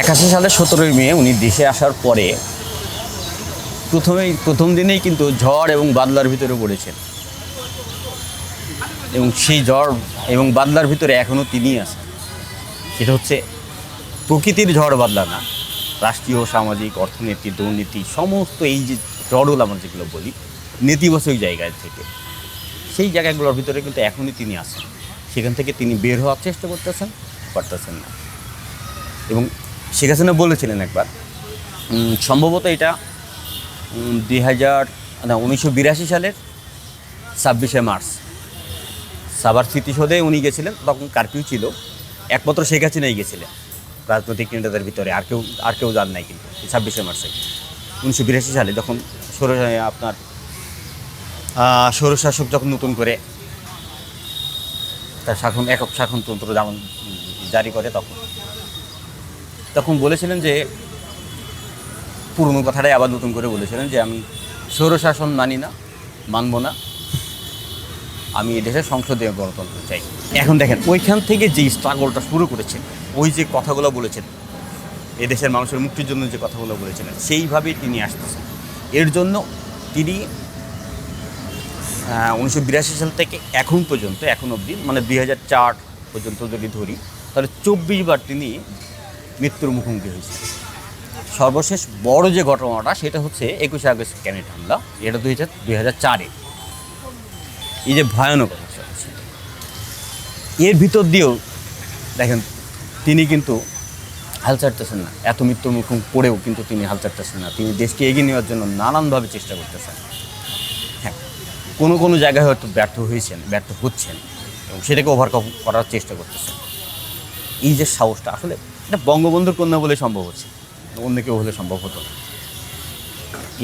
একাশি সালের সতেরোই মে উনি দেশে আসার পরে প্রথমেই, প্রথম দিনেই কিন্তু ঝড় এবং বাদলার ভিতরে পড়েছেন। এবং সেই ঝড় এবং বাদলার ভিতরে এখনও তিনি আছেন। সেটা হচ্ছে প্রকৃতির ঝড় বাদলা না, রাষ্ট্রীয়, সামাজিক, অর্থনীতি, দুর্নীতি, সমস্ত এই যে জড়ল আমরা যেগুলো বলি, নেতিবাচক জায়গায় থেকে, সেই জায়গাগুলোর ভিতরে কিন্তু এখনই তিনি আছেন। সেখান থেকে তিনি বের হওয়ার চেষ্টা করতেছেন পারতেছেন না। এবং শেখ হাসিনা বলেছিলেন একবার সম্ভবত এটা দুই হাজার না, উনিশশো বিরাশি সালের ছাব্বিশে মার্চ। সাবার স্মৃতিসৌধে উনি গেছিলেন, তখন কারফিউ ছিল। একমাত্র শেখ হাসিনাই গেছিলেন রাজনৈতিক নেতাদের ভিতরে, আর কেউ আর কেউ যান নাই কিন্তু ছাব্বিশে মার্চে। উনিশশো বিরাশি সালে যখন সৌর আপনার স্বৈরশাসক যখন নতুন করে তার শাসন, একক শাসনতন্ত্র যেমন জারি করে তখন। তখন বলেছিলেন যে, পুরনো কথাটাই আবার নতুন করে বলেছিলেন যে, আমি স্বৈরশাসন মানি না, মানব না। আমি এদেশের সংসদীয় গণতন্ত্র চাই। এখন দেখেন, ওইখান থেকে যে স্ট্রাগলটা শুরু করেছেন, ওই যে কথাগুলো বলেছেন এদেশের মানুষের মুক্তির জন্য যে কথাগুলো বলেছিলেন সেইভাবেই তিনি আসতেছেন। এর জন্য তিনি উনিশশো বিরাশি সাল থেকে এখন পর্যন্ত, এখন অবধি মানে দুই হাজার চার পর্যন্ত যদি ধরি, তাহলে চব্বিশ বার তিনি মৃত্যুর মুখোমুখি হয়েছেন সর্বশেষ বড় যে ঘটনাটা, সেটা হচ্ছে একুশে আগস্ট ক্যানেট হামলা। এটা দুই হাজার দুই হাজার চারে। এই যে ভয়ানক এর ভিতর দিয়েও, দেখেন, তিনি কিন্তু হাল ছাড়তেছেন না। এত মৃত্যুর মুখোমুখি পড়েও কিন্তু তিনি হাল ছাড়তেছেন না। তিনি দেশকে এগিয়ে নেওয়ার জন্য নানানভাবে চেষ্টা করতেছেন। হ্যাঁ কোনো কোনো জায়গায় হয়তো ব্যর্থ হয়েছেন, ব্যর্থ হচ্ছেন, এবং সেটাকে ওভারকাম করার চেষ্টা করতেছেন। এই যে সাহসটা, আসলে এটা বঙ্গবন্ধুর কন্যা বলে সম্ভব হচ্ছে। অন্য কেউ হলে সম্ভব হতো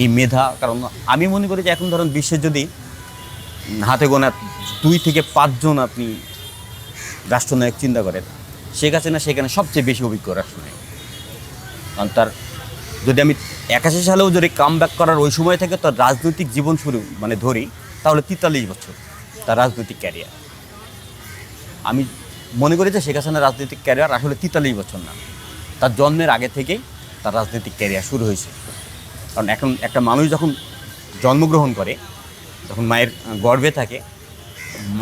এই মেধা, কারণ আমি মনে করি যে এখন ধরুন বিশ্বের যদি হাতে গোনা দুই থেকে পাঁচজন আপনি রাষ্ট্রনায়ক চিন্তা করেন, শেখ হাসিনা সেখানে সবচেয়ে বেশি অভিজ্ঞ রাষ্ট্রনায়ক। কারণ তার যদি আমি একাশি সালেও যদি কাম ব্যাক করার ওই সময় থেকে তার রাজনৈতিক জীবন শুরু মানে ধরি, তাহলে তেতাল্লিশ বছর তার রাজনৈতিক ক্যারিয়ার আমি মনে করি যে শেখ হাসিনার রাজনৈতিক ক্যারিয়ার আসলে তেতাল্লিশ বছর না। তার জন্মের আগে থেকেই তার রাজনৈতিক ক্যারিয়ার শুরু হয়েছে। কারণ এখন একটা মানুষ যখন জন্মগ্রহণ করে যখন মায়ের গর্ভে থাকে।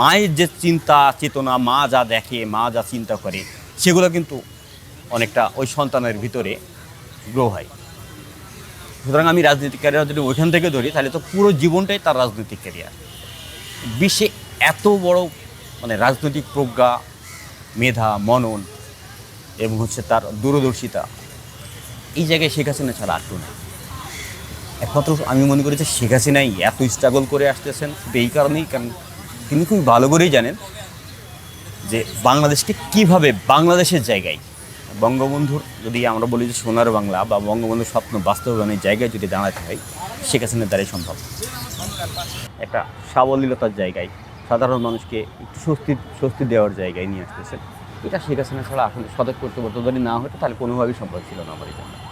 মায়ের যে চিন্তা, চেতনা, মা যা দেখে, মা যা চিন্তা করে, সেগুলো কিন্তু অনেকটা ওই সন্তানের ভিতরে গ্রো হয়। সুতরাং আমি রাজনৈতিক ক্যারিয়ার যদি ওইখান থেকে ধরি, তাহলে তো পুরো জীবনটাই তার রাজনৈতিক ক্যারিয়ার বিশ্বে এত বড় মানে রাজনৈতিক প্রজ্ঞা মেধা, মনন এবং হচ্ছে তার দূরদর্শিতা। এই জায়গায় শেখ হাসিনা ছাড়া আর নেই। একমাত্র আমি মনে করি যে শেখ হাসিনাই এত স্ট্রাগল করে আসতেছেন এই কারণেই, কারণ তিনি খুব ভালো করেই জানেন যে বাংলাদেশকে কীভাবে বাংলাদেশের জায়গায় বঙ্গবন্ধুর যদি আমরা বলি যে সোনার বাংলা বা বঙ্গবন্ধুর স্বপ্ন বাস্তবায়নের জায়গায় যদি দাঁড়াতে হয়, শেখ হাসিনার দ্বারাই সম্ভব। একটা সাবলীলতার জায়গায় সাধারণ মানুষকে একটু স্বস্তি স্বস্তি দেওয়ার জায়গায় নিয়ে আসতেছেন। এটা শেখ হাসিনা ছাড়া আসলে সদক করতে পারতো যদি না হতো, তাহলে কোনোভাবেই সম্ভব ছিল না আমার জন্য